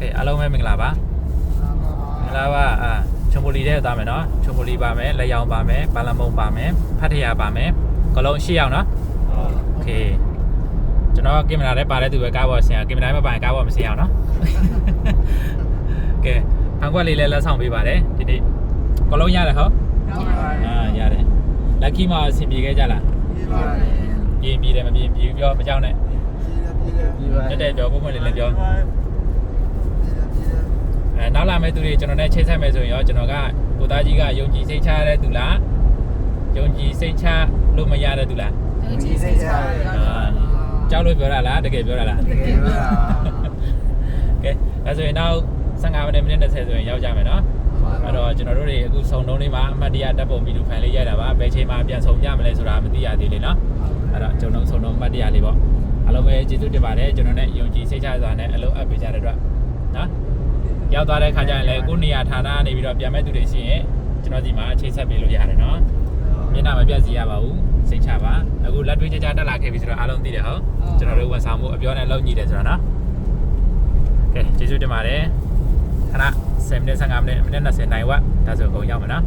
ကဲအားလုံးပဲမင်္ဂလာပါမင်္ဂလာပါအာချုံပူလီတဲ့သွားမယ်နော်ချုံပူလီပါမယ်လက်ရောင်ပါမယ်ပါလမုံပါမယ်ဖတ်ထရာပါမယ်ကလုံး၈ရောက်နော်โอเคကျွန်တော်ကင်မရာထဲပါတဲ့သူပဲကားပေါ်ဆင်ရကင်မရာမပါရင်ကားပေါ်မဆင်ရအောင်နော်ကဲဖန်ခွက်လေးလည်းလက်ဆောင်ပေးပါတယ်ဒီနေ့ကလုံးရတယ်ဟုတ်အာရတယ်လက်ခီမှာအဆင်ပြေခဲ့ကြလားပြေးပြေးတယ်မပြေးပြေးပြောမကြောက်နဲ့တက်တက်ပြောပုံမှန်လေးလည်းပြော အဲနောက်လာ မယ့်သူတွေကျွန်တော်နဲ့ချိတ်ဆက်မယ်ဆိုရင်ရောကျွန်တော်ကကိုသားကြီးကယုံကြည်စိတ်ချရတဲ့သူလားယုံကြည်စိတ်ချလို့မရတဲ့သူလားအာကြောက်လို့ပြောတာလားတကယ်ပြောတာလားကဲဒါဆိုရင်နောက်15မိနစ်မိနစ်20ဆိုရင်ရောက်ကြမယ်နော်အဲ့တော့ကျွန်တော်တို့တွေအခုစုံတုံးလေးမှာအမှတ်တရတပ်ပုံဗီဒီယိုဖိုင်လေးရိုက်တာပါဘယ်ချိန်မှပြန်ဆုံကြမလဲဆိုတာမသိရသေးလေနော်အဲ့တော့ကျွန်တော်စုံတုံးအမှတ်တရလေးပေါ့အားလုံးပဲကျေးဇူးတင်ပါတယ်ကျွန်တော်နဲ့ယုံကြည်စိတ်ချစွာနဲ့အလုပ်အပ်ပေးကြတဲ့အတွက်နော် ရောက်သွားတဲ့ခါကျရင်လည်းကိုနေရာဌာနကနေပြီးတော့ပြန်မဲ့သူတွေရှိရင်ကျွန်တော်ဒီမှာချိတ်ဆက်ပေးလို့ရတယ်နော်မျက်နှာမပြတ်စီရပါဘူးစိတ်ချပါအခုလက်တွေ့ကြကြတက်လာခဲ့ပြီဆိုတော့အားလုံးသိတယ်ဟုတ်ကျွန်တော်တို့ဝန်ဆောင်မှုအပြောနဲ့လောက်ညီတယ်ဆိုတော့နော်ကဲကျေးဇူးတင်ပါတယ်ခဏ10မိနစ်15မိနစ်မိနစ်20နိုင်ဝက်ဒါဆိုအကုန်ရောက်မယ်နော်